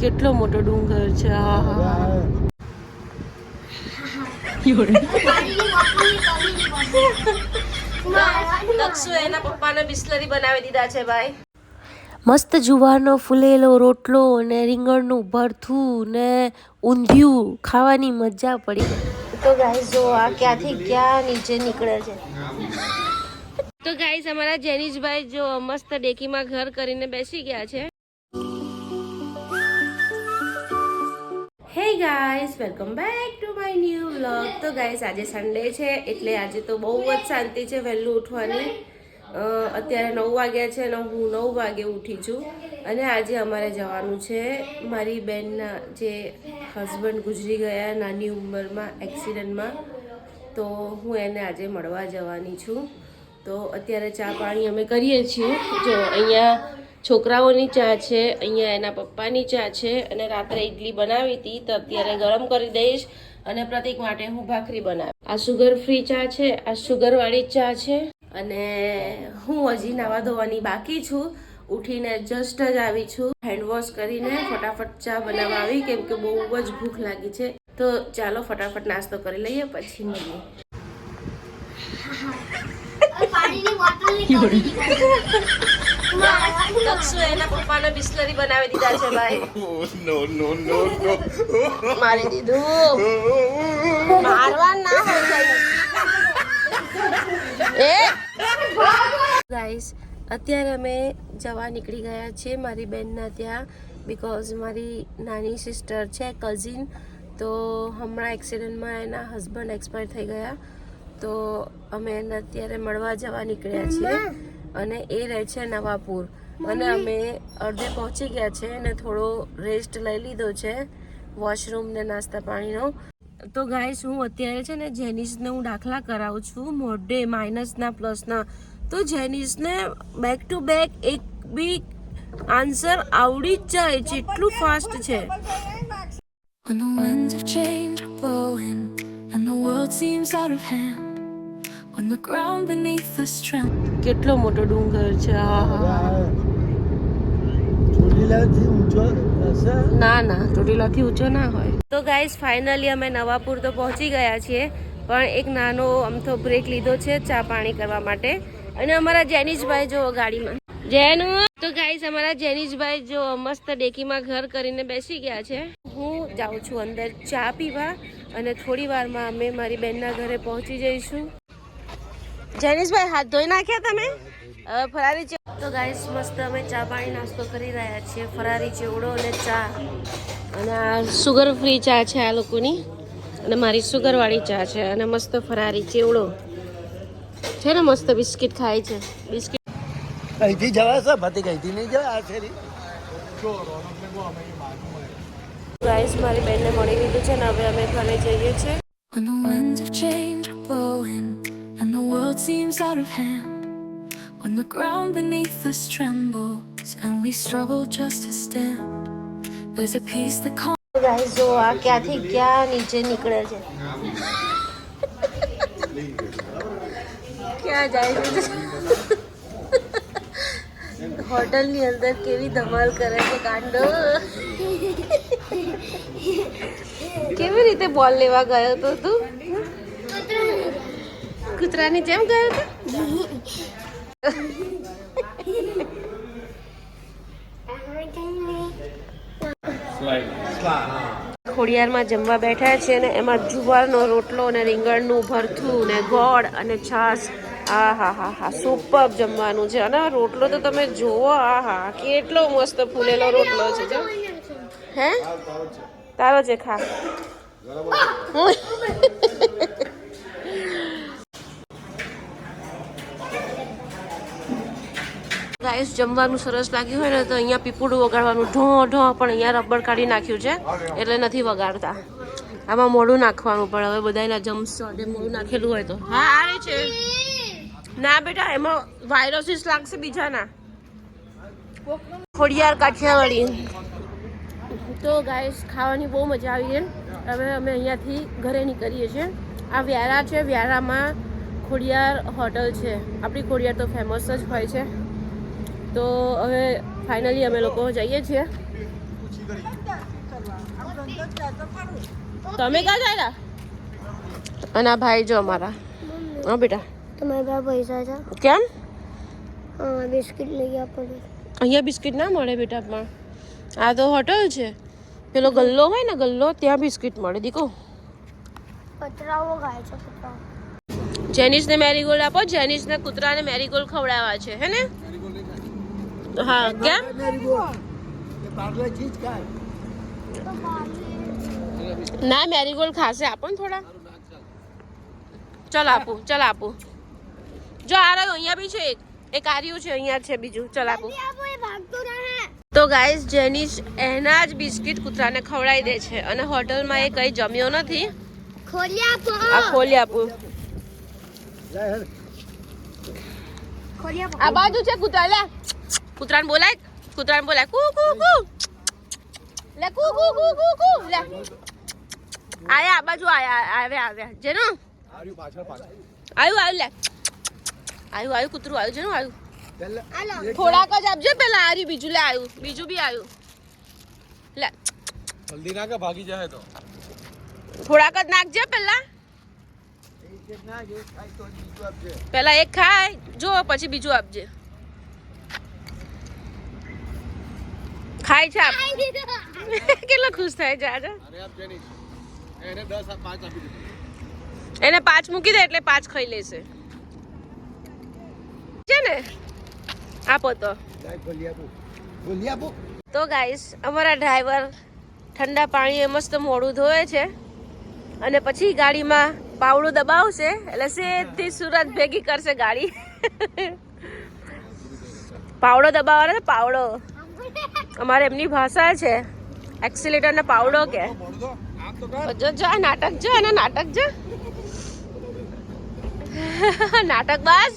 કેટલો મોટો ડુંગર છે હા હા હા. એના પપ્પાને બિસ્લરી બનાવી દીધા છે ભાઈ. મસ્ત જુવારનો ફૂલેલો રોટલો ને રીંગણનું ભરથું ને ઊંધિયું. ખાવાની મજા પડી તો ગાય જો આ ક્યાંથી ક્યાં નીચે નીકળે છે. તો ગાઈઝ અમારા જેનીશભાઈ જો મસ્ત ડેકીમાં ઘર કરીને બેસી ગયા છે. Hey guys welcome back to my new vlog તો ગાઈઝ આજે સન્ડે છે, એટલે આજે તો બહુ જ શાંતિ છે વહેલું ઉઠવાની. અત્યારે નવ વાગ્યા છે અને હું નવ વાગે ઉઠી છું. અને આજે અમારે જવાનું છે મારી બેનના જે હસબન્ડ ગુજરી ગયા નાની ઉંમરમાં એક્સિડન્ટમાં તો હું એને આજે મળવા જવાની છું. તો અત્યારે ચા પાણી અમે કરીએ છીએ. જો, અહીંયા છોકરાઓની ચા છે, અહીંયા એના પપ્પાની ચા છે અને રાત્રે ઇડલી બનાવી હતી તો અત્યારે ગરમ કરી દઈશ અને પ્રતિક માટે હું ભાખરી બનાવી આ સુગર ફ્રી ચા છે, આ સુગરવાળી ચા છે અને હું હજી નાવા ધોવાની બાકી છું. ઉઠીને જસ્ટ જ આવી છું. હેન્ડ વોશ કરીને ફટાફટ ચા બનાવવા આવી કેમ કે બહુ જ ભૂખ લાગી છે. તો ચાલો ફટાફટ નાસ્તો કરી લઈએ, પછી મળીએ. પાણીની બોટલની કમી એના પપ્પાને બિસ્લરી બનાવી દીધા છે ભાઈ. no. મારી દીધું. મારવા ના હોય એ! ગાઈસ અત્યારે અમે જવા નીકળી ગયા છીએ મારી બેનના ત્યાં બિકોઝ મારી નાની સિસ્ટર છે કઝિન તો હમણાં એક્સિડન્ટમાં એના હસબન્ડ એક્સપાયર થઈ ગયા. તો અમે એને અત્યારે મળવા જવા નીકળ્યા છીએ. અને એ રહે છે નવાપુર. અને અમે અડધે પહોંચી ગયા છે અને થોડો રેસ્ટ લઈ લીધો છે વોશરૂમ ને નાસ્તા પાણીનો. તો ગાઈસ હું અત્યારે છે ને જેનિસને હું દાખલા કરાવું છું મોઢે માઇનસના પ્લસના તો જેનિસને બેક ટુ બેક એક બી આન્સર આવડી જ જાય છે એટલું ફાસ્ટ છે. When the winds of change are blowing and the world seems out of hand, when the ground beneath us trembles. કેટલો મોટો ડુંગર છે? ના ના ચોટીલાથી ઊંચો ના હોય. તો ગાઈઝ ફાઇનલી અમે નવાપુર તો પહોંચી ગયા છીએ પણ એક નાનો અમથો બ્રેક લીધો છે ચા પાણી કરવા માટે. અને અમારા જેનિશભાઈ જો ગાડીમાં. જેનુ તો ગાઈઝ અમારા જેનિશભાઈ જો મસ્ત ડેકીમાં ઘર કરીને બેસી ગયા છે. હું જાઉં છું અંદર ચા પીવા અને થોડી વારમાં અમે મારી બેનના ઘરે પહોંચી જઈશું. જેનિશભાઈ હાથ ધોઈ નાખ્યા તમે? હવે ફરારી ચે તો ગાઈસ મસ્ત અમે ચા પાણી નાસ્તો કરી રહ્યા છીએ. ફરારી ચેવડો અને ચા. અને આ સુગર ફ્રી ચા છે આ લોકોની. અને મારી સુગરવાળી ચા છે. અને મસ્ત ફરારી ચેવડો. છે ને મસ્ત બિસ્કિટ ખાય છે. બિસ્કિટ અહીંથી જવાશે ભાતી અહીંથી નહીં જવા આ શેરી. ગાઈસ મારી બેનને મળી લીધું છે ને હવે અમે ઘરે જઈએ છીએ. When the winds of change are blowing and the world seems out of hand, when the ground beneath us trembles and we struggle just to stand, there's a peace that calms. Guys જો આ ક્યાંથી ક્યાં નીચે નીકળે છે ક્યાં જાય છે હોટલની અંદર કેવી ધમાલ કરે છે કાંડો કેવી રીતે બોલ લેવા ગયો તો તું કૂતરાની જેમ ગયો હતો ખોડિયારમાં જમવા બેઠા છે ને એમાં જુવારનો રોટલો ને રીંગણનું ભરથું ને ગોળ અને છાશ. આ હા હા હા સુપર જમવાનું છે. અને રોટલો તો તમે જુઓ આ હા કેટલો મસ્ત ફૂલેલો રોટલો છે જો. હે? તારો છે ખા. ગાઈસ જમવાનું સરસ લાગ્યું હોય ને તો અહીંયા પીપુડું વગાડવાનું. ઢો ઢો પણ અહીંયા રબર કાઢી નાખ્યું છે. એટલે નથી વગાડતા. આમાં મોડું નાખવાનું પણ. હવે બધાના જમશો એટલે મોડું નાખેલું હોય તો. હા આવે છે. ના બેટા, એમાં વાયરસીસ લાગશે બીજાના. ખોડિયાર કાઠિયાવાડી. તો ગાઈસ ખાવાની બહુ મજા આવી છે. હવે અમે અહીંયાથી ઘરે નીકળીએ છીએ. આ વ્યારા છે. વ્યારામાં ખોડિયાર હોટલ છે. આપણી ખોડિયાર તો ફેમસ જ હોય છે. તો હવે ફાઇનલી અમે લોકો જઈએ છીએ. તમે ક્યાં જાય અને આ ભાઈ જો અમારા. હા બેટા. તમારે પાસે પૈસા છે? કેમ? બિસ્કિટ લઈ આપો અહીંયા બિસ્કિટ ના મળે બેટા પણ આ તો હોટલ છે. પેલો ગલ્લો હોય ને ગલ્લો ત્યાં બિસ્કિટ મળે. દીકો. પતરાઓ ખાય છે પતરાઓ. જેનિસને મેરીગોલ્ડ આપો જેનિસને કૂતરાને મેરીગોલ્ડ ખવડાવવા છે હે ને? હા, કેમ? ના, મેરીગોલ્ડ ખાશે. આપો ને થોડા. ચલ આપું ચલ આપું. જો, આ રહ્યો, અહીંયા બી છે એક. એક આર્યું છે, અહીંયા છે બીજું. ચલ આપું. તો ગાઈસ જેનિશ એના જ બિસ્કિટ કૂતરાને ખવડાવી દે છે. અને હોટલમાં એ કંઈ જમ્યો નથી. ખોલી આપો આ ખોલી આપું. આ બાજુ છે કૂતરા, લે. કૂતરાને બોલાય કૂતરાને બોલાય કુ કુ કુ લે કુ કુ કુ કુ કુ લે આયા આ બાજુ આયા આવ્યા આવ્યા જેનો આવ્યું પાછળ પાછળ આવ્યું આવ્યું લે આવ્યું આવ્યું કૂતરું આવ્યું જેનું આવ્યું પહેલા હાલો થોડાક જ આપજે પેલા આવ્યું બીજું લે આવ્યું બીજું બી આવ્યું લે જલ્દી ના કે ભાગી જાય તો થોડાક જ નાખજે પેલા એક એક ના એક ખાય તો બીજું આપજે પેલા એક ખાય જો પછી બીજું આપજે ખાય છે કેટલો ખુશ થાય છે આજે? અરે આપ જેની એને પાંચ આપી દીધું. એને પાંચ મૂકી દે એટલે પાંચ ખાઈ લેશે. છે ને? આપો તો. તો ગાઈસ અમારા ડ્રાઈવર ઠંડા પાણીએ મસ્ત મોડું ધોવે છે અને પછી ગાડીમાં પાવડું દબાવશે એટલે સીધી સુરત ભેગી કરશે ગાડી. પાવડો દબાવવાનો છે પાવડો. અમારે એમની ભાષા છે. એક્સિલેટર ને પાવડો કે. જો જો નાટક જો અને નાટક જો. નાટક બાજ